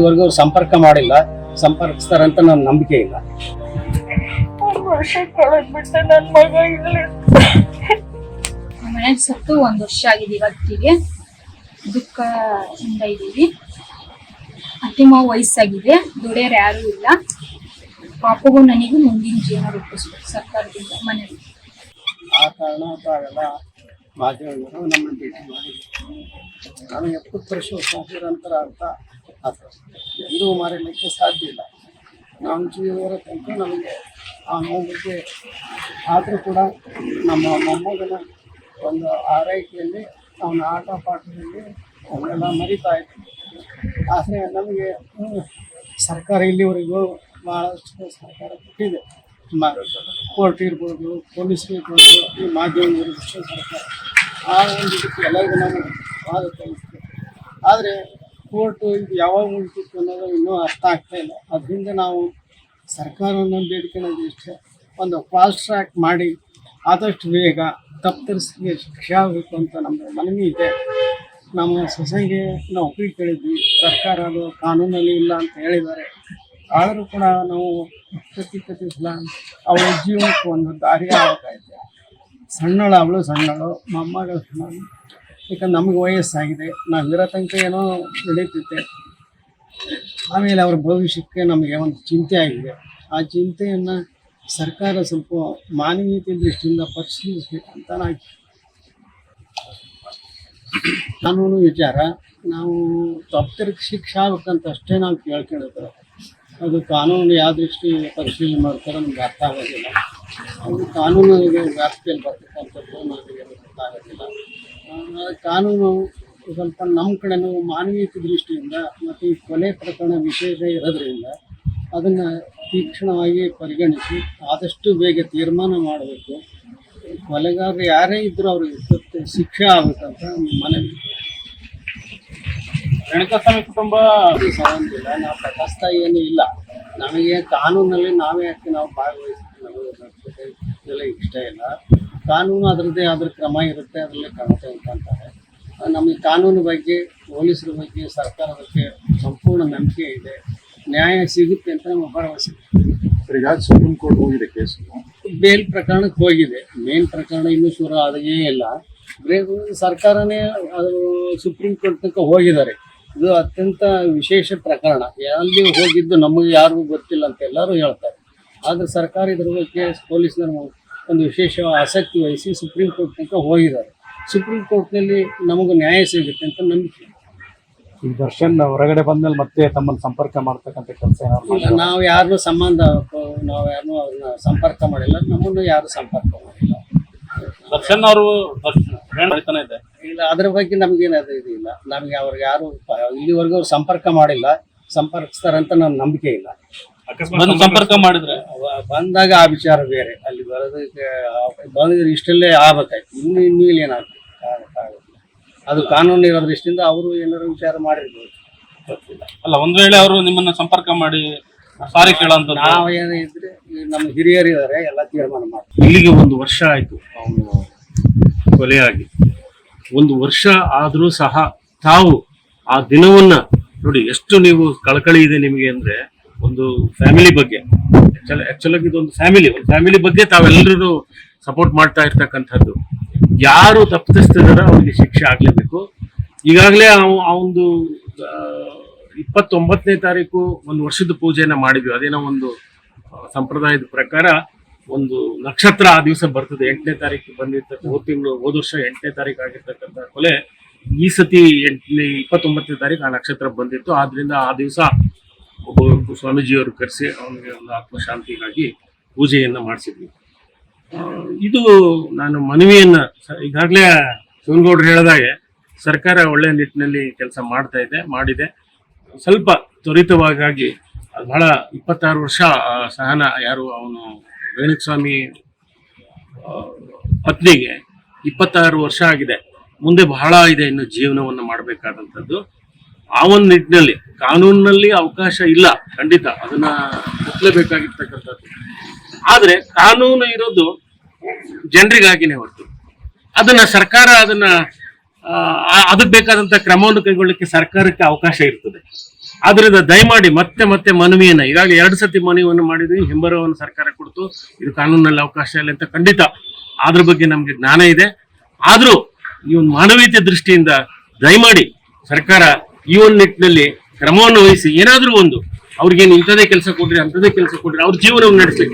ಇಲ್ಲಿವರೆಗೂ ಅವ್ರು ಸಂಪರ್ಕ ಮಾಡಿಲ್ಲ. ಸಂಪರ್ಕಿಸ್ತಾರಂತ ನನ್ನ ನಂಬಿಕೆ ಇಲ್ಲ. ಒಂದ್ ವರ್ಷ ಕಳೆದ್ಬಿಟ್ಟೆ ನನ್ ಮಗ ಇಲ್ಲಿ ಮನೆ ಸತ್ತು ಒಂದು ವರ್ಷ ಆಗಿದೆ ಇವತ್ತಿಗೆ ದುಃಖದಿಂದ ಇದ್ದೀವಿ. ಅತ್ತಿಮ್ಮ ವಯಸ್ಸಾಗಿದೆ. ದುಡಿಯೋರು ಯಾರು ಇಲ್ಲ. ಪಾಪಗೂ ನನಗೂ ಮುಂದಿನ ಜೀವನ ರೂಪಿಸ್ಬೇಕು ಸರ್ಕಾರದಿಂದ ಮನೆಯಲ್ಲಿ. ಆ ಕಾರಣ ತಾವೆಲ್ಲ ಮಾಧ್ಯಮದವರು ನಮ್ಮನ್ನು ಭೇಟಿ ಮಾಡಿ. ನಾನು ಎಪ್ಪತ್ತು ವರ್ಷ ನಂತರ ಅಂತ ಆತು ಎಂದೂ ಮರೀಲಿಕ್ಕೆ ಸಾಧ್ಯ ಇಲ್ಲ. ನಮ್ಮ ಜೀವರ ತನಕ ನಮಗೆ ಆ ನೋವಿಗೆ ಆದರೂ ಕೂಡ ನಮ್ಮ ಮೊಮ್ಮಗನ ಒಂದು ಆರೈಕೆಯಲ್ಲಿ ಅವನ ಆಟ ಪಾಠದಲ್ಲಿ ಅವನ್ನೆಲ್ಲ ಮರಿತಾ ಇದ್ದ. ಆದರೆ ನಮಗೆ ಸರ್ಕಾರ ಇಲ್ಲಿವರೆಗೂ ಭಾಳಷ್ಟು ಸರ್ಕಾರ ಕೊಟ್ಟಿದೆ. ಕೋರ್ಟ್ ಇರ್ಬೋದು, ಪೊಲೀಸ್ ಇರ್ಬೋದು, ಈ ಮಾಧ್ಯಮ ಇರ್ಬೋದು ಸರ್ಕಾರ. ಆ ಒಂದು ಎಲ್ಲರಿಗೂ ನಾನು ಆದರೆ ಕೋರ್ಟ್ ಇದು ಯಾವಾಗ ಮುಗಿತಿತ್ತು ಅನ್ನೋದು ಇನ್ನೂ ಅರ್ಥ ಆಗ್ತಾ ಇಲ್ಲ. ಅದರಿಂದ ನಾವು ಸರ್ಕಾರವನ್ನು ಬೇಡ್ಕೊಳ್ಳೋದು ಇಷ್ಟೇ. ಒಂದು ಫಾಸ್ಟ್ ಟ್ರ್ಯಾಕ್ ಮಾಡಿ ಆದಷ್ಟು ಬೇಗ ತಪ್ಪಿತರಿಸಿಗೆ ಶಿಕ್ಷೆ ಆಗಬೇಕು ಅಂತ ನಮ್ಮ ಮನವಿ ಇದೆ. ನಮ್ಮ ಸೊಸೈಗೆ ನೌಕರಿ ಕೇಳಿದ್ವಿ. ಸರ್ಕಾರ ಅದು ಕಾನೂನಲ್ಲಿ ಇಲ್ಲ ಅಂತ ಹೇಳಿದ್ದಾರೆ. ಆದರೂ ಕೂಡ ನಾವು ಪ್ರತಿ ಸಲ ಅವಳ ಜೀವನಕ್ಕೆ ಒಂದು ದಾರಿ ಆಗಬೇಕಾಯ್ತು ಸಣ್ಣಳು ಅವಳು ಸಣ್ಣಳು, ಮೊಮ್ಮಗಳು ಯಾಕಂದ್ರೆ ನಮ್ಗೆ ವಯಸ್ಸಾಗಿದೆ. ನಾವು ಇರೋ ತನಕ ಏನೋ ನಡೀತೈತೆ ಆಮೇಲೆ ಅವ್ರ ಭವಿಷ್ಯಕ್ಕೆ ನಮಗೆ ಒಂದು ಚಿಂತೆ ಆಗಿದೆ. ಆ ಚಿಂತೆಯನ್ನು ಸರ್ಕಾರ ಸ್ವಲ್ಪ ಮಾನವೀಯತೆ ದೃಷ್ಟಿಯಿಂದ ಪರಿಶೀಲಿಸಬೇಕಂತ ನಾ ಕಾನೂನು ವಿಚಾರ, ನಾವು ತಪ್ಪಿತರಿಗೆ ಶಿಕ್ಷೆ ಆಗ್ಬೇಕಂತ ಅಷ್ಟೇ ನಾವು ಕೇಳ್ಕೊಂಡಿದ್ರೆ ಅದು ಕಾನೂನು ಯಾವ ದೃಷ್ಟಿ ಪರಿಶೀಲನೆ ಮಾಡ್ತಾರೋ ನಮ್ಗೆ ಅರ್ಥ ಆಗೋದಿಲ್ಲ. ಅದು ಕಾನೂನು ವ್ಯಾಪ್ತಿಯಲ್ಲಿ ಬರ್ತಕ್ಕಂಥದ್ದು ನಮಗೆ ಗೊತ್ತಾಗೋದಿಲ್ಲ ಕಾನೂನು ಸ್ವಲ್ಪ ನಮ್ಮ ಕಡೆನೂ ಮಾನವೀಯತೆ ದೃಷ್ಟಿಯಿಂದ ಮತ್ತು ಈ ಕೊಲೆ ಪ್ರಕರಣ ವಿಶೇಷ ಇರೋದ್ರಿಂದ ಅದನ್ನು ತೀಕ್ಷ್ಣವಾಗಿ ಪರಿಗಣಿಸಿ ಆದಷ್ಟು ಬೇಗ ತೀರ್ಮಾನ ಮಾಡಬೇಕು. ಕೊಲೆಗಾರರು ಯಾರೇ ಇದ್ದರೂ ಅವ್ರಿಗೆ ಶಿಕ್ಷೆ ಆಗಬೇಕಂತ ಮನವಿ. ರೇಣುಕಾಸ್ವಾಮಿ ಕುಟುಂಬ ಸಂಬಂಧಿಲ್ಲ ನಾವು ತಟಸ್ಥ ಏನೂ ಇಲ್ಲ. ನಮಗೆ ಕಾನೂನಲ್ಲಿ ನಾವೇ ಯಾಕೆ ನಾವು ಭಾಗವಹಿಸ್ತೀವಿ ನಮಗೆ ಇಷ್ಟ ಇಲ್ಲ. ಕಾನೂನು ಅದರದ್ದೇ ಆದ ಕ್ರಮ ಇರುತ್ತೆ ಅದರಲ್ಲೇ ಕ್ರಮ ತೆಗೆದುಕೊಂತಾರೆ ನಮಗೆ ಕಾನೂನು ಬಗ್ಗೆ ಪೊಲೀಸರ ಬಗ್ಗೆ ಸರ್ಕಾರದ ಬಗ್ಗೆ ಸಂಪೂರ್ಣ ನಂಬಿಕೆ ಇದೆ. ನ್ಯಾಯ ಸಿಗುತ್ತೆ ಅಂತ ನಮಗೆ ಭರವಸೆ ಈಗ ಸುಪ್ರೀಂ ಕೋರ್ಟ್ ಹೋಗಿದೆ ಕೇಸು ಬೇಲ್ ಪ್ರಕರಣಕ್ಕೆ ಹೋಗಿದೆ. ಮೇನ್ ಪ್ರಕರಣ ಇನ್ನೂ ಶುರು ಆದಾಗೇ ಇಲ್ಲ. ಸರ್ಕಾರನೇ ಅದು ಸುಪ್ರೀಂ ಕೋರ್ಟ್ ತನಕ ಹೋಗಿದ್ದಾರೆ. ಇದು ಅತ್ಯಂತ ವಿಶೇಷ ಪ್ರಕರಣ. ಅಲ್ಲಿ ಹೋಗಿದ್ದು ನಮಗೆ ಯಾರಿಗೂ ಗೊತ್ತಿಲ್ಲ ಅಂತ ಎಲ್ಲರೂ ಹೇಳ್ತಾರೆ. ಆದರೆ ಸರ್ಕಾರ ಇದ್ರ ಬಗ್ಗೆ ಪೊಲೀಸ್ನವರು ಒಂದು ವಿಶೇಷ ಆಸಕ್ತಿ ವಹಿಸಿ ಸುಪ್ರೀಂ ಕೋರ್ಟ್ ತನಕ ಹೋಗಿದ್ದಾರೆ. ಸುಪ್ರೀಂ ಕೋರ್ಟ್ನಲ್ಲಿ ನಮಗೂ ನ್ಯಾಯ ಸಿಗುತ್ತೆ ಅಂತ ನಂಬಿಕೆ. ಈ ದರ್ಶನ್ ಹೊರಗಡೆ ಬಂದ್ಮೇಲೆ ಮತ್ತೆ ತಮ್ಮನ್ನು ಸಂಪರ್ಕ ಮಾಡ್ತಕ್ಕಂಥ ಕೆಲಸ ಇಲ್ಲ, ನಾವು ಯಾರನ್ನು ಸಂಬಂಧ ನಾವು ಯಾರನ್ನು ಅವ್ರನ್ನ ಸಂಪರ್ಕ ಮಾಡಿಲ್ಲ. ನಮ್ಮನ್ನು ಯಾರು ಸಂಪರ್ಕ ಮಾಡಿಲ್ಲ. ದರ್ಶನ್ ಅವರು ಇದೆ. ಇಲ್ಲ ಅದ್ರ ಬಗ್ಗೆ ನಮಗೇನಾದ್ರೂ ಇದು ಇಲ್ಲ ನಮಗೆ ಅವ್ರಿಗೆ ಯಾರು ಇಲ್ಲಿವರೆಗೂ ಅವ್ರು ಸಂಪರ್ಕ ಮಾಡಿಲ್ಲ. ಸಂಪರ್ಕಿಸ್ತಾರಂತ ನನ್ನ ನಂಬಿಕೆ ಇಲ್ಲ. ಬಂದು ಸಂಪರ್ಕ ಮಾಡಿದ್ರೆ? ಬಂದಾಗ ಆ ವಿಚಾರ ಬೇರೆ. ಅಲ್ಲಿ ಬರೋದಕ್ಕೆ ಬಂದಿದ್ರೆ ಇಷ್ಟಲ್ಲೇ ಆಗ್ಬೇಕಾಯ್ತು. ಇನ್ನು ಇನ್ನು ಇಲ್ಲಿ ಏನಾಗ್ತದೆ ಅದು ಕಾನೂನು ಇರೋ ದೃಷ್ಟಿಯಿಂದ ಅವರು ಏನಾದ್ರು ವಿಚಾರ ಮಾಡಿರ್ಬೋದು. ಗೊತ್ತಿಲ್ಲ. ಅಲ್ಲ ಒಂದ್ ವೇಳೆ ಅವರು ನಿಮ್ಮನ್ನ ಸಂಪರ್ಕ ಮಾಡಿ ಸಾರಿ ಕೇಳಂತ ನಾವು ಏನು ಇದ್ರೆ ನಮ್ಮ ಹಿರಿಯರು ಇದ್ದಾರೆ ಎಲ್ಲ ತೀರ್ಮಾನ ಮಾಡ್ತಾರೆ ಇಲ್ಲಿಗೆ ಒಂದು ವರ್ಷ ಆಯ್ತು. ಅವನು ಕೊಲೆಯಾಗಿ. ಒಂದು ವರ್ಷ ಆದರೂ ಸಹ ತಾವು ಆ ದಿನವನ್ನ ನೋಡಿ ಎಷ್ಟು ನೀವು ಕಳಕಳಿ ಇದೆ ನಿಮಗೆ ಅಂದ್ರೆ ಒಂದು ಫ್ಯಾಮಿಲಿ ಬಗ್ಗೆ. ಆಕ್ಚುಲ್ ಇದು ಇದೊಂದು ಫ್ಯಾಮಿಲಿ ಒಂದು ಫ್ಯಾಮಿಲಿ ಬಗ್ಗೆ ತಾವೆಲ್ಲರೂ ಸಪೋರ್ಟ್ ಮಾಡ್ತಾ ಇರ್ತಕ್ಕಂಥದ್ದು. ಯಾರು ತಪ್ಪಿಸ್ತಿದಾರೋ ಅವರಿಗೆ ಶಿಕ್ಷೆ ಆಗಲೇಬೇಕು. ಈಗಾಗಲೇ ಆ ಒಂದು ಇಪ್ಪತ್ತೊಂಬತ್ತನೇ ತಾರೀಕು ಒಂದು ವರ್ಷದ ಪೂಜೆಯನ್ನು ಮಾಡಿದ್ವಿ. ಅದೇನೋ ಒಂದು ಸಂಪ್ರದಾಯದ ಪ್ರಕಾರ ಒಂದು ನಕ್ಷತ್ರ ಆ ದಿವಸ ಬರ್ತದೆ. ಎಂಟನೇ ತಾರೀಕು ಬಂದಿರ್ತಕ್ಕಂಥ ಹೋದ ತಿಂಗಳು, ಹೋದ ವರ್ಷ ಎಂಟನೇ ತಾರೀಕು ಆಗಿರ್ತಕ್ಕಂಥ ಕೊಲೆ ಈ ಸತಿ ಎಂಟನೇ, ಇಪ್ಪತ್ತೊಂಬತ್ತನೇ ತಾರೀಕು ಆ ನಕ್ಷತ್ರ ಬಂದಿತ್ತು. ಆದ್ರಿಂದ ಆ ದಿವಸ ಒಬ್ಬ ಸ್ವಾಮೀಜಿಯವರು ಕರೆಸಿ ಅವನಿಗೆ ಒಂದು ಆತ್ಮಶಾಂತಿಗಾಗಿ ಪೂಜೆಯನ್ನು ಮಾಡಿಸಿದ್ವಿ. ಇದು ನಾನು ಮನವಿಯನ್ನು ಈಗಾಗಲೇ ಶಿವನಗೌಡರು ಹೇಳಿದಾಗೆ ಸರ್ಕಾರ ಒಳ್ಳೆಯ ನಿಟ್ಟಿನಲ್ಲಿ ಕೆಲಸ ಮಾಡ್ತಾ ಇದೆ ಮಾಡಿದೆ. ಸ್ವಲ್ಪ ತ್ವರಿತವಾಗಿ ಬಹಳ ಇಪ್ಪತ್ತಾರು ವರ್ಷ ಸಹನ ಯಾರು ಅವನು ರೇಣುಸ್ವಾಮಿ ಆ, ಪತ್ನಿಗೆ ಇಪ್ಪತ್ತಾರು ವರ್ಷ ಆಗಿದೆ. ಮುಂದೆ ಬಹಳ ಇದೆ ಇನ್ನು ಜೀವನವನ್ನು ಮಾಡಬೇಕಾದಂಥದ್ದು. ಆ ಒಂದು ನಿಟ್ಟಿನಲ್ಲಿ ಕಾನೂನಿನಲ್ಲಿ ಅವಕಾಶ ಇಲ್ಲ, ಖಂಡಿತ. ಅದನ್ನ ಮುಟ್ಲೇಬೇಕಾಗಿರ್ತಕ್ಕಂಥದ್ದು ಆದ್ರೆ, ಕಾನೂನು ಇರೋದು ಜನರಿಗಾಗಿನೇ ಹೊರತು. ಅದನ್ನ ಸರ್ಕಾರ ಅದನ್ನ ಅದಕ್ಕೆ ಬೇಕಾದಂತ ಕ್ರಮವನ್ನು ಕೈಗೊಳ್ಳಲಿಕ್ಕೆ ಸರ್ಕಾರಕ್ಕೆ ಅವಕಾಶ ಇರ್ತದೆ. ಆದ್ರಿಂದ ದಯಮಾಡಿ ಮತ್ತೆ ಮತ್ತೆ ಮನವಿಯನ್ನ, ಈಗಾಗಲೇ ಎರಡು ಸತಿ ಮನವಿಯನ್ನು ಮಾಡಿದ್ವಿ ಹಿಂಬರವನ್ನು ಸರ್ಕಾರ ಕೊಡ್ತು, ಇದು ಕಾನೂನಲ್ಲಿ ಅವಕಾಶ ಇಲ್ಲ ಅಂತ ಖಂಡಿತ ಅದ್ರ ಬಗ್ಗೆ ನಮ್ಗೆ ಜ್ಞಾನ ಇದೆ. ಆದರೂ ಈ ಒಂದು ಮಾನವೀಯತೆ ದೃಷ್ಟಿಯಿಂದ ದಯಮಾಡಿ ಸರ್ಕಾರ ಈ ಒಂದು ನಿಟ್ಟಿನಲ್ಲಿ ಕ್ರಮವನ್ನು ವಹಿಸಿ ಏನಾದ್ರೂ ಒಂದು ಅವ್ರಿಗೇನು ಇಂಥದೇ ಕೆಲಸ ಕೊಡ್ರಿ ಅಂಥದೇ ಕೆಲಸ ಕೊಡ್ರಿ, ಅವ್ರ ಜೀವನವನ್ನು ನಡೆಸಲಿಕ್ಕೆ